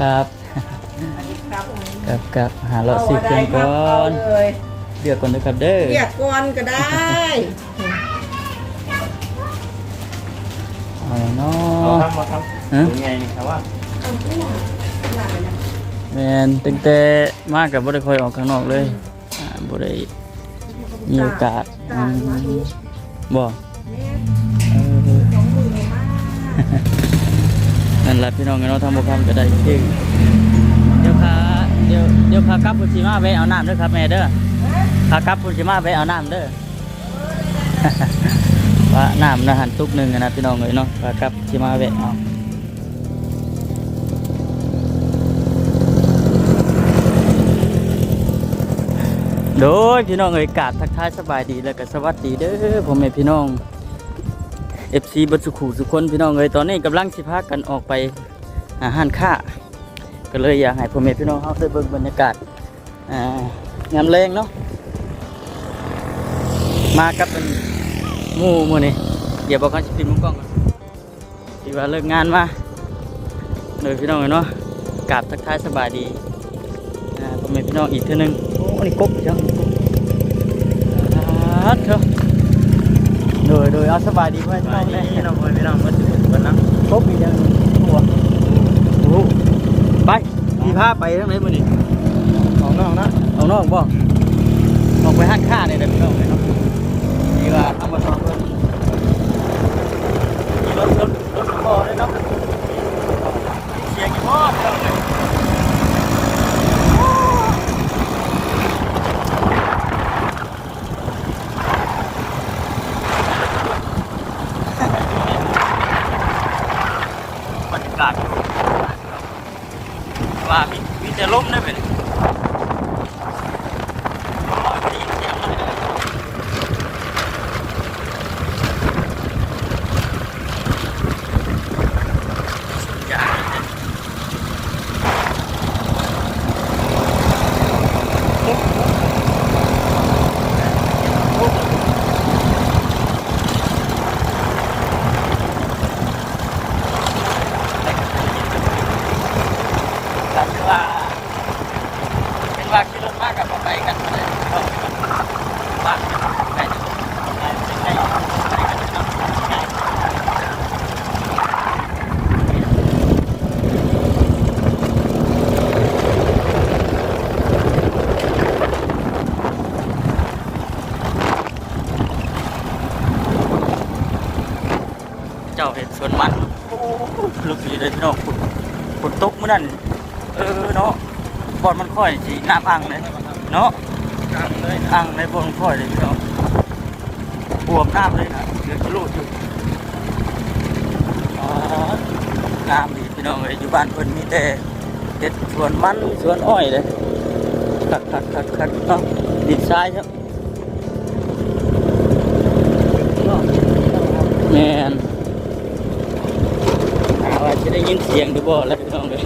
ครับครับกับกับหาเลาะสิเครื่องก่อนเอาเลยเดือกก่อนนะครับเด้อเรียกก่อนก็ได้เอาเนาเอาะทำมาทฮะำยังไงนี่ครับว่าแม่นตั้งแต่มากับบ่ได้ค่อยออกข้างนอกเลยอ่าบ่ได้มีโอกาสอืมบ่เออ นั่นแหละพี่น้องเนาะทำบ่คำก็ได้เองเดี๋ยวพาเดี๋ยวเดี๋ยวพากลับพุ่นสิมาไปเอาน้ำเด้อครับแม่เด้อพากลับพุ่นสิมาไปเอาน้ำเด้อว่าน้ำนะหันตุกหนึ่งนะพี่น้องเลยเนาะพากลับสิมาแวเอาโดยพี่น้องเอ่ยกาบทักทายสบายดีแล้วก็สวัสดีเด้อผมแม่พี่น้อง FC บัดสุขุสุคนพี่น้องเอ้ยตอนนี้กำลังสิพากันออกไปอาหารค่าก็เลยอยากให้พ่อแม่พี่น้องเฮาได้เบิ่งบรรยากาศงามแรงเนาะมากับเป็นมูมือนี้เดี๋ยวบอกกันสิปิดมุมกล้องก่อนที่ว่าเลิกงานมาเลยพี่น้องเอ้ยเนาะกราบทักทายสบายดีพ่อแม่พี่น้องอีกเทื่อนึงโอ้นี่กบจังกบอ่าเถอะ โดยโดยเอาสบายดีไว้พี่น้องนี่เลยเราไปพี่น้องมาถึงวันนั้นครบอีกยังหัวโอ้โหไปพี่พาไปทางไหนมื้อนี้ของน้องนะเอานอกบ่ออกไปห้างค่าเนี่ยเด้อพี่น้องเลยเนาะนี่ว่าทำมาสองเพิ่นมีรถรถรถบ่อเลยเนาะเสียงกี่บ่พี่น้องเลยบรรยากาศว่ามีมีแต่ลมได้เป็น เป็นว่าเป็นว่าขี่รถมากกับไปกันเลยว่าไปไปไปกันเนาะ เจ้าเห็นสวนมันลุกอยู่เลยพี่น้องฝนฝนตกเมื่อนั้นเออเนาะบอดมันค่อยสีน้ำอ่างเลยเนาะกลางเลยอ่างในบนค่อยเลยพี่น้องบวมน้ำเลยนะเดือดรูดอยู่น้ำดีพี่น้องเลยอยู่บ้านเพิ่นมีแต่เด็ดสวนมันสวนอ้อยเลยคักคักคักคักเนาะดินทรายครับแมน จะได้ยินเสียงดูบ่แล้วพี่น้องเลย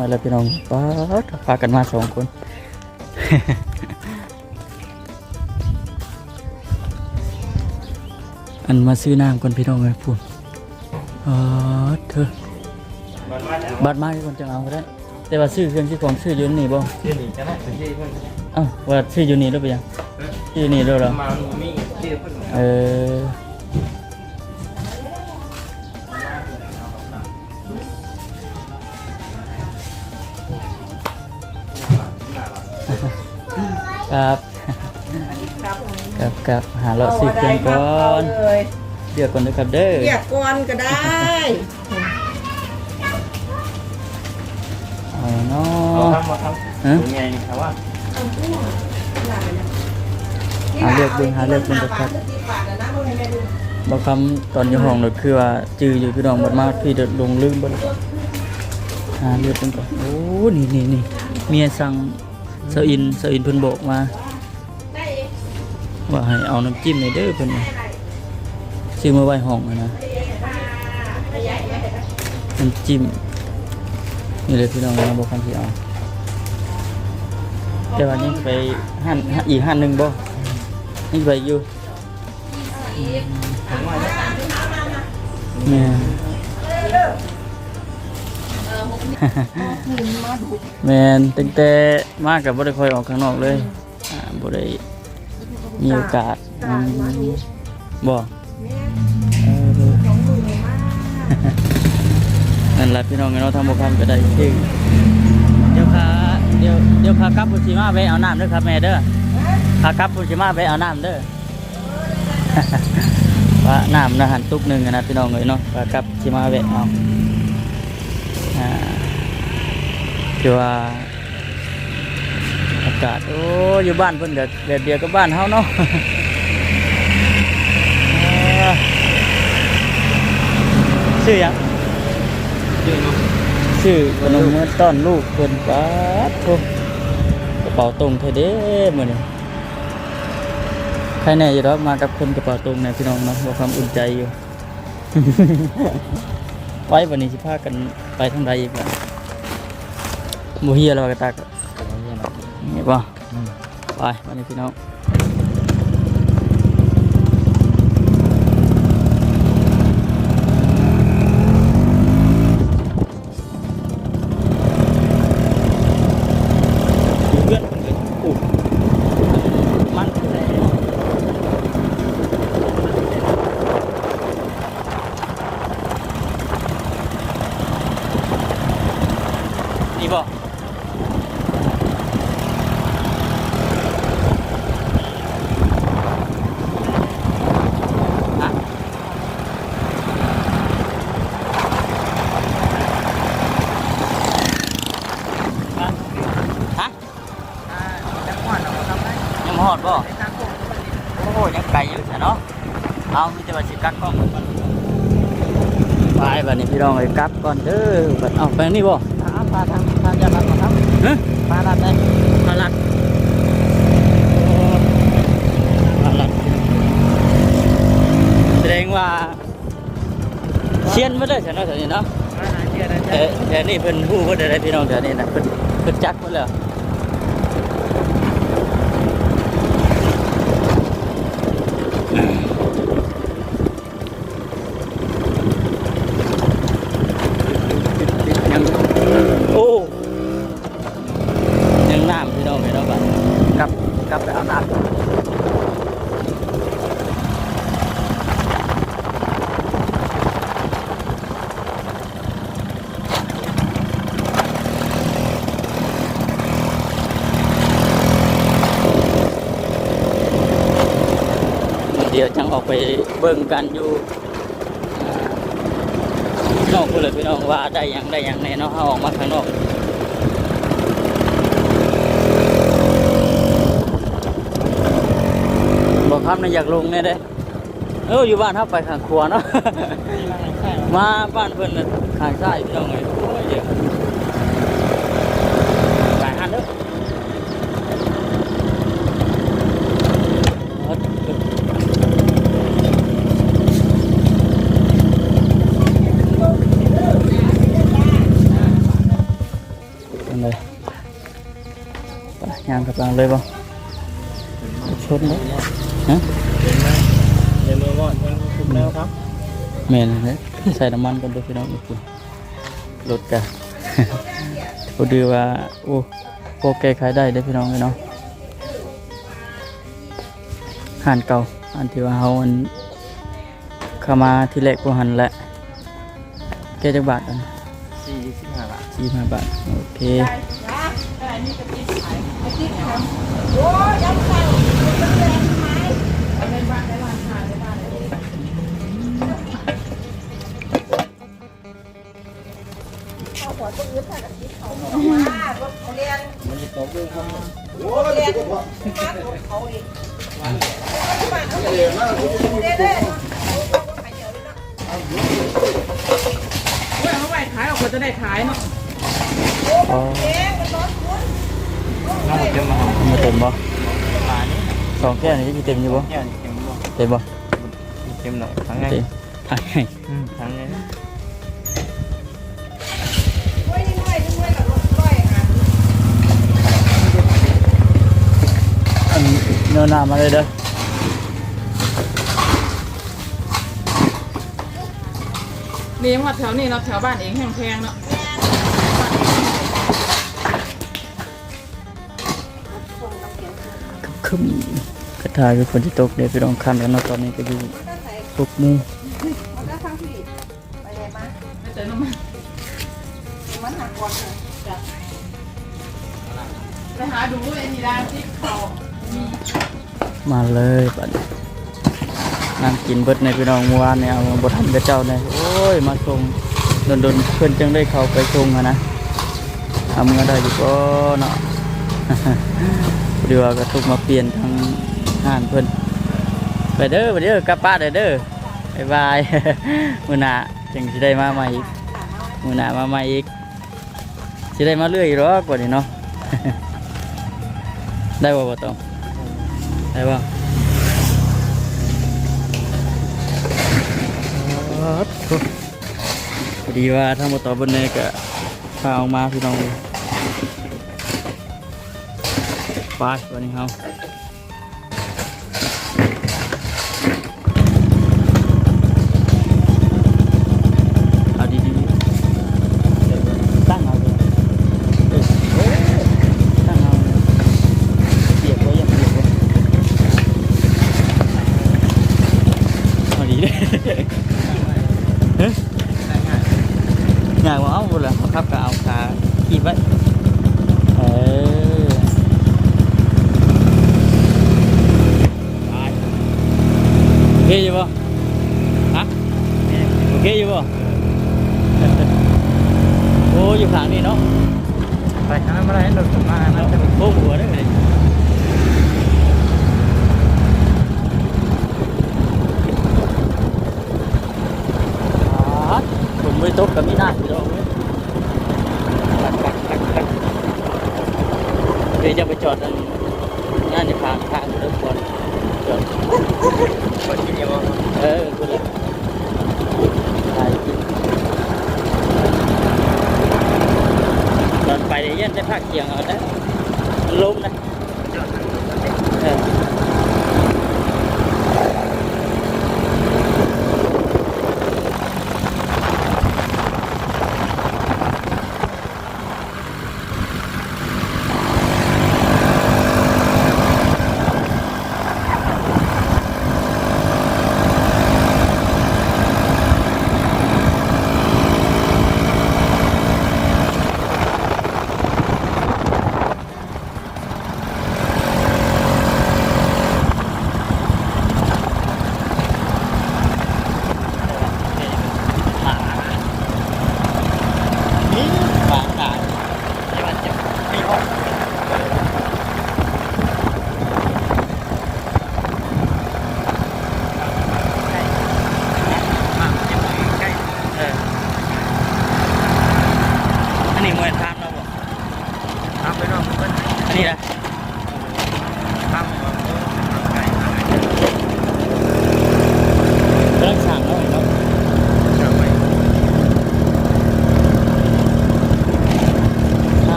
อยแล้วพี่น้องป๊าดพากันมาสองคนอันมาซื้อน้ำก่อนพี่น้องเลยพูดอ๋อเธอมันมาแล้วบัตรมาที่คนจะเอาก็ได้ แต่ว่าซื้อเครื่องซื้อของซื้ออยู่นี่บ่ชื่อนี่จะได้เป็นชื่อเพิ่นเอ้าว่าซื้ออยู่นี่หรือเปล่ายังซื้ออยู่นี่ด้วยเหรอมามีชื่อ เพิ่นเออครับครับครับครับหาเราะซื้อเครื่องก่อนเลยเดี๋ยวก่อนนะครับเด้อเรียกก่อนก็ได้ เอาเนาเอาะทำมาทำฮะ เป็นไงนี่ครับว่าหาเลือกเบิ่งหาเลือกเบิ่งครับ บางคำตอนอยู่ห้องเราคือว่าจืออยู่พี่น้องบัดมาพี่เดินลงลืมบ่เลยหาเลือกเบิ่งก่อนโอ้นี่นี่นี่เมียสั่ง เซอินเซอินเพิ่นบอกมาว่าให้เอาน้ำจิ้มในเด้อเพิ่นว่าซื้อมาไว้ห้องอะนะน้ำจิ้มนี่เลยพี่น้องนะบอกคำที่เอาแต่ว่านี่ไปหันอีกหันหนึ่งบ่นี่ไปอยู่แม่ย แมนตั้งแต่มากับบ่ได้ค่อยออกข้างนอกเลยอ่าบ่ได้มีโอกาสอืมบ่เออนั่นแหละพี่น้องเนาะทางบ่คำก็ได้ชื่อเดี๋ยวพาเดี๋ยวเดี๋ยวพากลับพุชิมาไปเอาน้ำเด้อครับแม่เด้อพากลับพุชิมาไปเอาน้ำเด้อว่าน้ำนะหันตุกหนึ่งอะนะพี่น้องเลยเนาะพากลับชิมาไปเอา อ่าคือว่าอากาศโอ้อยู่บ้านเพิ่นก็แบบเดียวกับบ้านเฮาเนาะอ่าชื่อหยังชื่อเนาะชื่อขนมเมื่อต้อนลูกเพิ่นป๊าดโทกระเป๋าตรงเทเด้มื้อนี้ใครแน่อยู่ดอกมากับคนกระเป๋าตรงเนี่ยพี่น้องเนาะบ่ความอุ่นใจอยู่ ไว้วันนี้สิพากันไปทางใดอีกล่ะบ่เฮียแล้วว่ากระตากนี่ป่ะไปวันนี้พี่น้องเพื่อนคนอื่นปลูกมันนี่บ่ ฮะฮะ จังหวัดเราทำได้ ยังบ่ฮอดบ่ ในทางโค้ง โอ้โหยังไกลอยู่ซะเนาะ เอามีแต่ว่าสิกักกล้องก่อนไปบัดนี้พี่น้องเอ้ย กลับก่อนเด้อบัดเอาไปนี่บ่ถามพาทางทางยาลัดมาครับฮะพาลัดได้พาลัดโอ้พาลัดแสดงว่าเชียนมาได้ซะเนาะแถวนี้เนาะมาหาเชื่อได้แต่แต่นี่เพิ่นฮู้เพิ่นได้พี่น้องแถวนี้นะเพิ่นเพิ่นจักหมดแล้ว ยังโอ้ยังน้ำพี่น้องพี่น้องบัดกลับกลับไปเอาน้ำ เดี๋ยวจังออกไปเบิ่งกันอยู่อ่านอกพูดเลยพี่น้องว่าได้หยังได้หยังแน่เนาะเอาออกมาข้างนอกบอกครับนะอยากลงเนี่ยเด้เอออยู่บ้านครับไปข้างครัวเนาะมาบ้านเพื่อนน่ะข้างซ้ายพี่น้องไงโอ้ย ลางเลยบ่ชนเลยฮะเห็นไหมเห็นมือก่อนมันคุมแล้วครับแม่นเลยใส่น้ำมันกันด้วยพี่น้องอีกทีรถกันพอดีว่าโอ้พวกแก้ไขได้ได้อพี่น้องเลยเนาะห่านเก่าอันที่ว่าเฮาอันเข้ามาที่แรกพวกหันแหละแก้จักบาทกันสี่สิบห้าบาทสี่ห้าบาทโอเค มันจะตกด้วยครับเมื่อเขาไปขายออกมาจะได้ขายเนาะอ๋อน้ำเต็มมาหอมมาเต็มบ่ปลานี่สองแก้วนี่จะเต็มอยู่บ่แก้วนี่เต็มบ่เต็มบ่เต็มหน่อยทั้งไงเต็มทั้งไงทั้งไงอันเนื้อหน้ามาเลยเด้อนี่มาแถวนี้เราะแถวบ้านเองแห้งแพงเนาะ คึมกระทายคือฝนที่ตกเดี๋ยวไปลองคันแล้วเนาะตอนนี้ก็อยู่หกโมงไม่เจอมาเลยบัดนั่งกินเบิดในพี่น้องเมื่อวานเนี่ยเอาบทันกับเจ้าเนี่ยโอ้ยมาส่งโดนๆเพื่อนจังได้เขาไปส่งอะนะทำก็ได้อยู่ก็เนาะ เดี๋ยวกระทุกมาเปลี่ยนทางห้านเพื่อนไปเด้อไปเด้อกลับป้านเด้อเด้อบายบาย มือหนาจังสิได้มาใหม่อีกมือหนามาใหม่อีกสิได้มาเรื่อยอีกหรอกว่านี้เนาะ ได้บ่บ่ต้องได้บ่พอดีว่าถ้าบ่ต่อบนนี้ก็พาออกมาพี่น้อง ไปวันนี้เฮาเอา โอเคอยู่ป่ะโอ้อยู่ข้างนี้เนาะไปทางนั้นมาได้หลุดมาแล้วโค้งหัวได้เลยผมไม่ตกกับมีหน้าพี่น้องเดี๋ยวจะไปจอดนั่นงานจะพางทางเริ่มก่อนจอดคนกินยังบ่เออคุณเลยไปกินตอนไปเดี๋ ยันได้ภาคเกียงเอาได้ล้มนะเออ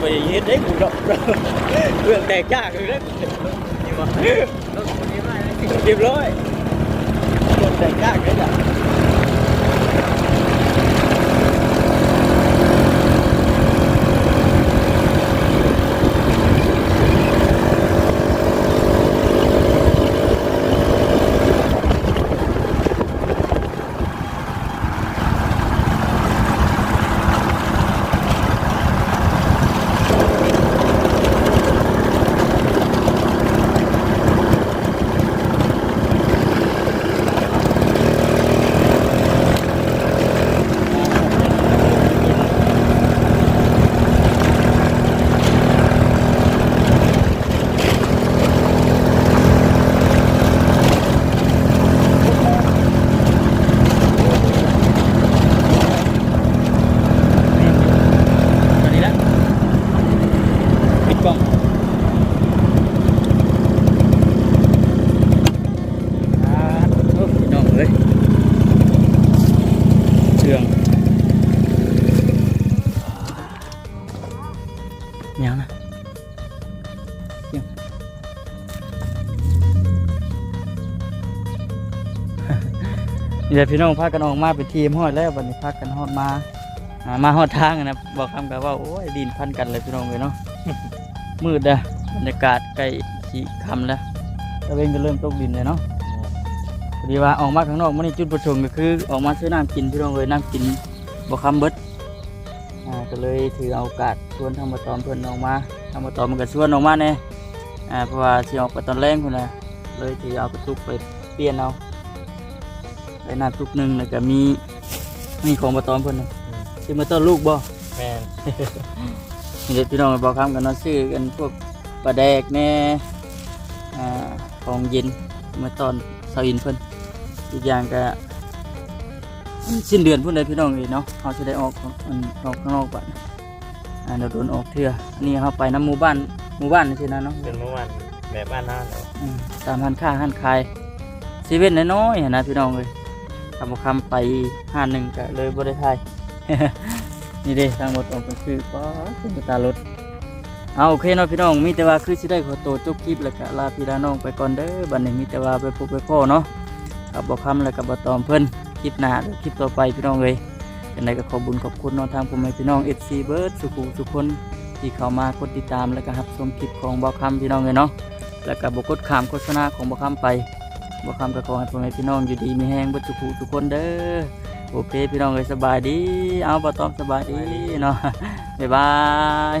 ไปเฮ็ดได้กูดอกเรื่องแตกยากเลยนะเรียบร้อยเรื่องแตกยากเลยจ้ะ ตอนนี้ละปิดกล้องอ่าโอ้พี่น้องเลยเชื่องเมียวนะ เชื่องนี่แหละพี่น้องพากันออกมาเป็นทีมฮอดแล้ววันนี้พากันฮอดมาอามาหอดทางอะนะบอกคำกับว่าโอ้ยดินพันกันเลยพี่น้องเลยเนาะมืดเด้อบรรยากาศใกล้สีคำแล้วตะเวนก็เริ่มตกดินเลยเนาะพอดีว่าออกมาข้างนอกมันนี่จุดประสงค์ก็คือ ออกมาซื้อน้ำกินพี่น้องเลยน้ำกินบอกคำเบิดอ่าก็เลยถือเอาโอกาสชวนทางมาตอมเพื่อนออกมาทางมาตอมมันก็ชวนออกมาเนี่ย อ่าเพราะว่าที่ออกไปตอนแรกคนน่ะเลยถือเอากระตุกไปเปลี่ยนเอาไปน้ำตุกหนึ่งแล้วก็มีมีของมาตอมเพื่อนน่ะซื้อมาต้นลูกบ่แม่นนี่เด็กพี่น้องบอกคำกันเนาะซื้อกันพวกปลาแดกแน่อ่าของเย็นมาตอนเสาอินเพิ่นอีกอย่างก็สิ้นเดือนพุ่นเลยพี่น้องเลยเนาะเขาจะได้ออกของอันออกข้างนอกก่อนอ่าเดี๋ยวโดนออกเถื่ออันนี้เขาไปน้ำหมู่บ้าน หมู่บ้านนี่สินะเนาะเป็นเมื่อวานแบบบ้านน้าเนาะอืมตามห้านค้าห้านขายเซเว่นน้อยๆหั้นนะพี่น้องเลยคำว่าคำไปห้านหนึ่งก็เลยบ่ได้ทาย นี่เด้ทางรถออกก็คือป้าเป็นตารถเอาโอเคเนาะพี่น้องมีแต่ว่าคือสิได้ขอตัวจบคลิปแล้วก็ลาพี่ลาน้องไปก่อนเด้อบัดนี้มีแต่ว่าไปพบไปพ่อเนาะกับบ่คำแล้วก็บ่ตอมเพิ่นคลิปหน้าหรือคลิปต่อไปพี่น้องเลยจังไดก็ขอบุญขอบคุณเนาะทางพ่อแม่พี่น้อง FC เบิร์ดสุขุสุขคน ที่เข้ามากดติดตามแล้วก็รับชมคลิปของบอคำพี่น้องเลยเนาะแล้วก็บกดขามโฆษณาของบอคำไปบอคำก็ขอให้พ่อแม่พี่น้องอยู่ดีมีแห้งบัจุกุทุกคนเด้อโอเคพี่น้องเลยสบายดี เอาบอตอมสบายดีเนาะบ๊ายบาย